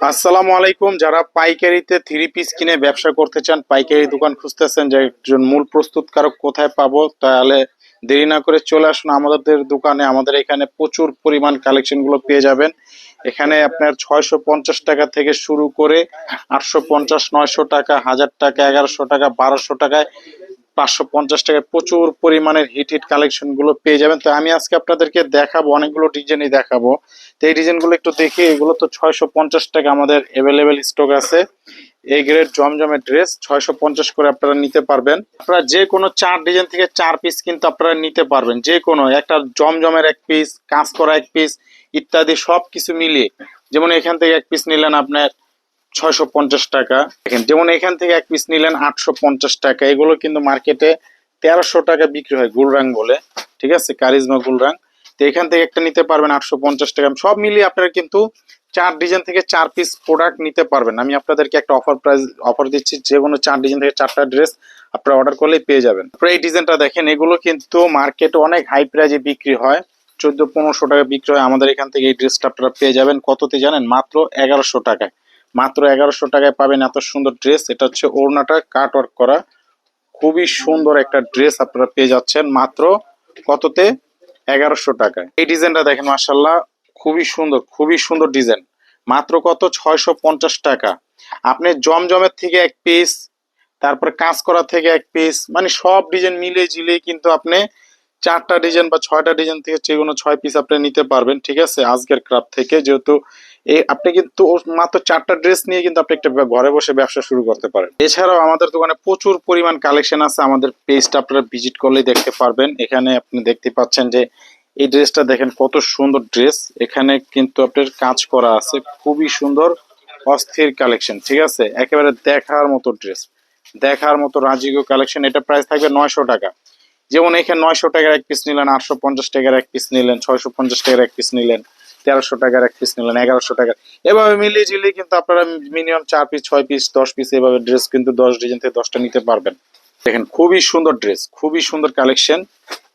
আসসালামু আলাইকুম। যারা পাইকারিতে থ্রি পিস কিনে ব্যবসা করতে চান, পাইকারি দোকান খুঁজতেছেন, যে একজন মূল প্রস্তুতকারক কোথায় পাবো, তাহলে দেরি না করে চলে আসুন আমাদের দোকানে। আমাদের এখানে প্রচুর পরিমাণ কালেকশনগুলো পেয়ে যাবেন। এখানে আপনার ছয়শো পঞ্চাশ টাকা থেকে শুরু করে আটশো পঞ্চাশ, নয়শো টাকা, হাজার টাকা, এগারোশো টাকা, বারোশো টাকায় পাঁচশো পঞ্চাশ টাকায় প্রচুর পরিমাণের হিট হিট কালেকশনগুলো পেয়ে যাবেন। তো আমি আজকে আপনাদেরকে দেখাবো, অনেকগুলো ডিজাইনই দেখাবো। তো এই ডিজাইনগুলো একটু দেখি, এগুলো তো ছয়শো পঞ্চাশ টাকা আমাদের অ্যাভেলেবেল স্টক আছে। এই গ্রেড জমজমের ড্রেস ছয়শো পঞ্চাশ করে আপনারা নিতে পারবেন। আপনারা যে কোনো চার ডিজাইন থেকে চার পিস কিন্তু আপনারা নিতে পারবেন। যে কোনো, একটা জমজমের এক পিস কাজ করা এক পিস ইত্যাদি সব কিছু মিলিয়ে। যেমন এখান থেকে এক পিস নিলেন আপনার ছয়শো পঞ্চাশ টাকা। দেখেন, যেমন এখান থেকে এক পিস নিলেন আটশো পঞ্চাশ টাকা। এগুলো কিন্তু মার্কেটে তেরোশো টাকা বিক্রি হয় গুলরাং বলে, ঠিক আছে? কারিজমা গুলরাং। তো এখান থেকে একটা নিতে পারবেন আটশো পঞ্চাশ টাকা। সব মিলিয়ে আপনারা কিন্তু চার ডিজাইন থেকে চার পিস প্রোডাক্ট নিতে পারবেন। আমি আপনাদেরকে একটা অফার প্রাইস অফার দিচ্ছি, যে কোনো চার ডিজাইন থেকে চারটা ড্রেস আপনারা অর্ডার করলেই পেয়ে যাবেন। তারপরে এই ডিজাইনটা দেখেন, এগুলো কিন্তু মার্কেটে অনেক হাই প্রাইজে বিক্রি হয়। চোদ্দ পনেরোশো টাকা বিক্রি হয়। আমাদের এখান থেকে এই ড্রেসটা আপনারা পেয়ে যাবেন। কততে জানেন? মাত্র এগারোশো টাকায়। মাত্র এগারোশো টাকায় পাবেন এত সুন্দর ড্রেস এটা হচ্ছে ওড়নাটা কাট ওয়ার্ক করা। খুবই সুন্দর একটা ড্রেস আপনারা পেয়ে যাচ্ছেন মাত্র কততে? এগারোশো টাকায়। এই ডিজাইনটা দেখেন মাসাল্লাহ খুবই সুন্দর খুবই সুন্দর ডিজাইন। মাত্র কত? ছয়শো পঞ্চাশ টাকা। আপনি জমজমের থেকে এক পিস তারপরে কাজ করা থেকে এক পিস মানে সব ডিজাইন মিলে জিলে কিন্তু আপনি চারটা ডিজাইন বা ছয়টা ডিজাইন থেকে যে কোনো ছয় পিস আপনি নিতে পারবেন, ঠিক আছে? আজকের ক্রাফট থেকে, যেহেতু এই আপনি কিন্তু মাত্র চারটা ড্রেস নিয়ে কিন্তু আপনি একটা ঘরে বসে ব্যবসা শুরু করতে পারেন। এছাড়াও আমাদের দোকানে প্রচুর পরিমাণ কালেকশন আছে, আমাদের পেজটা আপনারা ভিজিট করলেই দেখতে পারবেন। এখানে আপনি দেখতে পাচ্ছেন যে, এই ড্রেসটা দেখেন কত সুন্দর ড্রেস এখানে কিন্তু আপনার কাজ করা আছে, খুবই সুন্দর, অস্থির কালেকশন ঠিক আছে? একেবারে দেখার মতো ড্রেস দেখার মতো রাজিকো কালেকশন এটা প্রাইস থাকবে নয়শো টাকা। যেমন এখানে নয়শো টাকার এক পিস নিলেন, আটশো পঞ্চাশ টাকার এক পিস নিলেন, ছয়শো পঞ্চাশ টাকার এক পিস নিলেন। তেরোশো টাকার এক পিস নিলেন, এগারোশো টাকার এভাবে মিলিয়ে ঝিলিয়ে কিন্তু আপনারা মিনিমাম চার পিস ছয় পিস দশ পিস এভাবে ড্রেস কিন্তু দশ ডিজাইন থেকে দশটা নিতে পারবেন। দেখেন, খুবই সুন্দর ড্রেস খুবই সুন্দর কালেকশন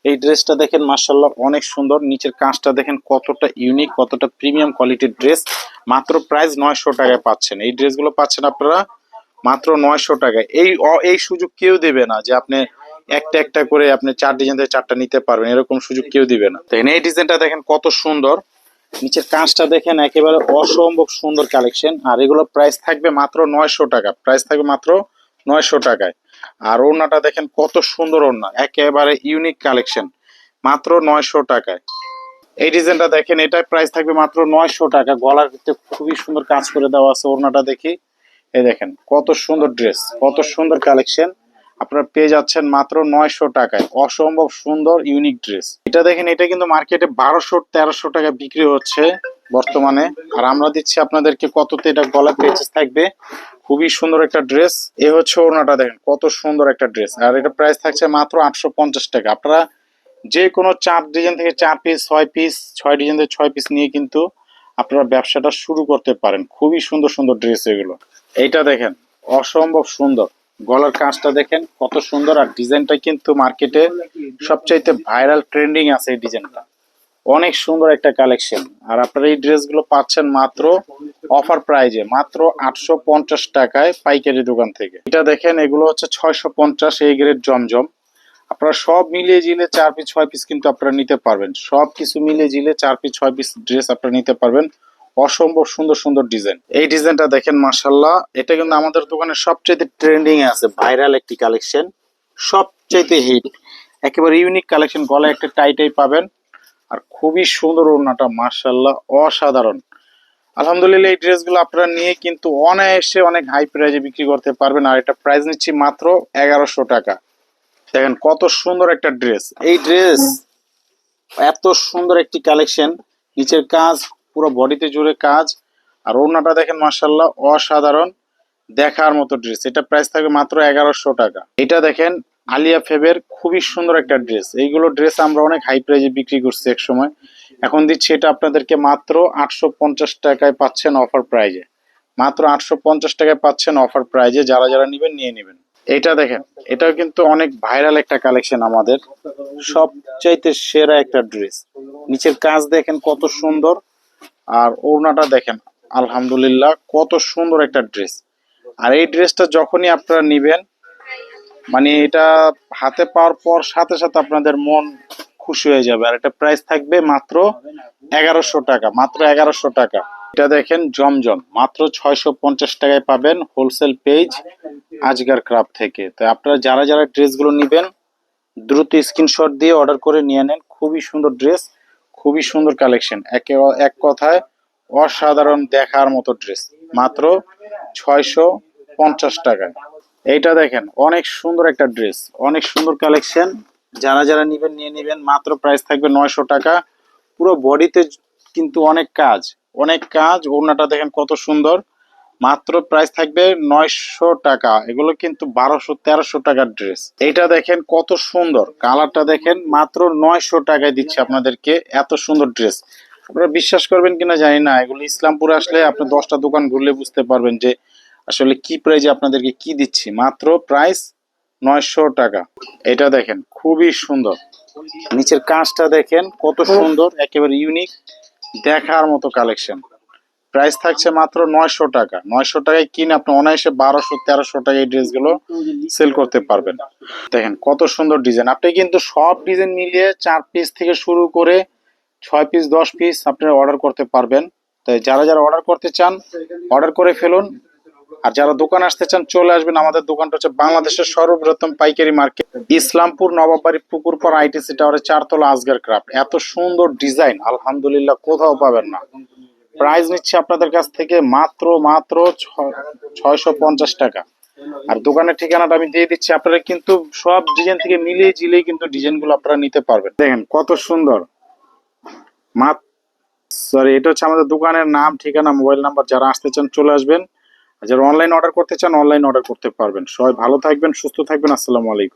এই ড্রেসটা দেখেন মার্শাল্লাহ অনেক সুন্দর। নিচের কাঁচটা দেখেন, কতটা ইউনিক কতটা প্রিমিয়াম কোয়ালিটির ড্রেস মাত্র প্রাইস নয়শো টাকায় পাচ্ছেন। এই ড্রেসগুলো পাচ্ছেন আপনারা মাত্র নয়শো টাকায়। এই এই সুযোগ কেউ দেবে না যে আপনি একটা একটা করে আপনি চার ডিজাইন থেকে চারটা নিতে পারবেন। এরকম সুযোগ কেউ দিবে না। দেখেন, এই ডিজাইনটা দেখেন, কত সুন্দর। নিচের কাঁচটা দেখেন, একেবারে অসম্ভব সুন্দর কালেকশন আর এগুলো প্রাইস থাকবে মাত্র নয়শো টাকা। প্রাইস থাকবে মাত্র নয়শো টাকায়। আর ওড়নাটা দেখেন, কত সুন্দর ওড়না। একেবারে ইউনিক কালেকশন মাত্র নয়শো টাকায়। এই ডিজাইনটা দেখেন এটার প্রাইস থাকবে মাত্র নয়শো টাকা। গলার ভিতরে খুবই সুন্দর কাজ করে দেওয়া আছে ওড়নাটা দেখি। এই দেখেন, কত সুন্দর ড্রেস কত সুন্দর কালেকশন আপনারা পেয়ে যাচ্ছেন মাত্র নয়শো টাকায়। অসম্ভব সুন্দর ইউনিক ড্রেস এটা দেখেন, এটা কিন্তু মার্কেটে বারোশো, তেরোশো টাকা বিক্রি হচ্ছে বর্তমানে। আর আমরা দিচ্ছি আপনাদেরকে কততে এটা গলা পেয়েছে থাকবে। খুবই সুন্দর একটা ড্রেস এ হচ্ছে ওড়নাটা দেখেন, কত সুন্দর একটা ড্রেস আর এটা প্রাইস থাকছে মাত্র আটশো পঞ্চাশ টাকা। আপনারা যে কোনো চার ডিজাইন থেকে চার পিস ছয় পিস ছয় ডিজাইন থেকে ছয় পিস নিয়ে কিন্তু আপনারা ব্যবসাটা শুরু করতে পারেন। খুবই সুন্দর সুন্দর ড্রেস এগুলো। এইটা দেখেন, অসম্ভব সুন্দর। গলার কাজটা দেখেন, কত সুন্দর। আর ডিজাইনটা কিন্তু মার্কেটে সবচাইতে ভাইরাল, ট্রেন্ডিং আছে এই ডিজাইনটা। অনেক সুন্দর একটা কালেকশন। আর আপনারা এই ড্রেসগুলো পাচ্ছেন মাত্র অফার প্রাইজে, মাত্র আটশো পঞ্চাশ টাকায় পাইকারি দোকান থেকে। এটা দেখেন, এগুলো হচ্ছে ছয়শো পঞ্চাশ, এই গ্রেড জমজম। আপনারা সব মিলিয়ে জিলে চার পিস, ছয় পিস কিন্তু আপনারা নিতে পারবেন। সব কিছু মিলিয়ে জিলে চার পিস, ছয় পিস ড্রেস আপনারা নিতে পারবেন। অসম্ভব সুন্দর সুন্দর ডিজাইন। এই ডিজাইনটা দেখেন মাসাল্লাহ এটা কিন্তু আমাদের দোকানে সবচেয়ে ট্রেন্ডিং এ আছে, ভাইরাল একটি কালেকশন, সবচাইতে হিট একেবারে ইউনিক কালেকশন, গলায় একটা টাইটাই পাবেন। আর খুবই সুন্দর ওড়নাটা মার্শাল্লাহ অসাধারণ। আলহামদুলিল্লাহ, এই ড্রেসগুলো আপনারা নিয়ে কিন্তু অনায়াসে অনেক হাই প্রাইজে বিক্রি করতে পারবেন। আর এটা প্রাইস নিচ্ছি মাত্র এগারোশো টাকা। দেখেন, কত সুন্দর একটা ড্রেস এই ড্রেস এত সুন্দর একটি কালেকশন। নিচের কাজ পুরো বডিতে জুড়ে কাজ। আর ওড়নাটা দেখেন মার্শাল্লাহ অসাধারণ দেখার মতো ড্রেস এটা প্রাইস থাকবে মাত্র এগারোশো টাকা। এটা দেখেন, আলিয়া ফেবের খুবই সুন্দর একটা ড্রেস এইগুলো ড্রেস আমরা অনেক হাই প্রাইজে বিক্রি করছি এক সময় এখন দিচ্ছি এটা আপনাদেরকে মাত্র আটশো পঞ্চাশ টাকায় পাচ্ছেন অফার প্রাইজে মাত্র আটশো পঞ্চাশ টাকায় পাচ্ছেন অফার প্রাইজে যারা যারা নেবেন, নিয়ে নেবেন। এটা দেখেন, এটাও কিন্তু অনেক ভাইরাল একটা কালেকশন আমাদের। সবচাইতে সেরা একটা ড্রেস নিচের কাজ দেখেন কত সুন্দর। আর ওড়নাটা দেখেন, আলহামদুলিল্লাহ, কত সুন্দর একটা ড্রেস আর এই ড্রেসটা যখনই আপনারা নিবেন মানে এটা হাতে পাওয়ার পর সাথে সাথে আপনাদের মন খুশি হয়ে যাবে। আর এটা প্রাইস থাকবে মাত্র এগারোশো টাকা, মাত্র এগারোশো টাকা। এটা দেখেন জমজম, মাত্র ছয়শো পঞ্চাশ টাকায় পাবেন হোলসেল পেজ আজগার ক্রাফট থেকে। তো আপনারা যারা যারা ড্রেসগুলো নেবেন, দ্রুত স্ক্রিনশট দিয়ে অর্ডার করে নিয়ে নেন। খুবই সুন্দর ড্রেস খুবই সুন্দর কালেকশন একে এক কথায় অসাধারণ দেখার মতো ড্রেস মাত্র ছয়শো পঞ্চাশ টাকায়। এইটা দেখেন, অনেক সুন্দর একটা ড্রেস অনেক সুন্দর কালেকশন যারা যারা নিবেন, নিয়ে নিবেন, মাত্র প্রাইস থাকবে নয়শো টাকা। পুরো বডিতে কিন্তু অনেক কাজ অনেক কাজ। ওড়নাটা দেখেন কত সুন্দর। মাত্র প্রাইস থাকবে নয়শো টাকা। এগুলো কিন্তু বারোশো, তেরোশো টাকার ড্রেস এইটা দেখেন কত সুন্দর। কালারটা দেখেন মাত্র নয়শো টাকায় দিচ্ছে আপনাদেরকে এত সুন্দর ড্রেস আপনারা বিশ্বাস করবেন কিনা জানি না। এগুলো ইসলামপুরে আসলে আপনি দশটা দোকান ঘুরলে বুঝতে পারবেন যে আসলে কি প্রাইজে আপনাদেরকে কি দিচ্ছি। মাত্র প্রাইস নয়শো টাকা। এটা দেখেন খুবই সুন্দর। নিচের কাঁচটা দেখেন কত সুন্দর, একেবারে ইউনিক দেখার মতো কালেকশন প্রাইস থাকছে মাত্র নয়শো টাকা। নয়শো টাকায় কিনে আপনি অনায়াসে বারোশো, তেরোশো টাকা এই ড্রেসগুলো সেল করতে পারবেন। দেখেন কত সুন্দর ডিজাইন আপনি কিন্তু সব ডিজাইন মিলিয়ে চার পিস থেকে শুরু করে ছয় পিস দশ পিস আপনারা অর্ডার করতে পারবেন। তাই যারা যারা অর্ডার করতে চান অর্ডার করে ফেলুন। আর যারা দোকান আসতে চান, চলে আসবেন। আমাদের দোকানটা হচ্ছে বাংলাদেশের সর্ববৃহত্তম পাইকারি মার্কেট। ইসলামপুর নবাবাড়ি পুকুরপাড়, আইটিসি টাওয়ারের চারতলা আজগার ক্রাফট এত সুন্দর ডিজাইন আলহামদুলিল্লাহ, কোথাও পাবেন না। প্রাইস নিচ্ছে আপনাদের কাছ থেকে মাত্র মাত্র ছয়শো পঞ্চাশ টাকা। আর দোকানের ঠিকানাটা আমি দিয়ে দিচ্ছি। আপনারা কিন্তু সব ডিজাইন থেকে মিলিয়ে জিলিয়ে কিন্তু ডিজাইনগুলো আপনারা নিতে পারবেন। দেখেন কত সুন্দর। সরি এটা হচ্ছে আমাদের দোকানের নাম, ঠিকানা, মোবাইল নাম্বার, যারা আসতে চান চলে আসবেন। যারা অনলাইন অর্ডার করতে চান অনলাইন অর্ডার করতে পারবেন। সবাই ভালো থাকবেন, সুস্থ থাকবেন। আসসালামু আলাইকুম।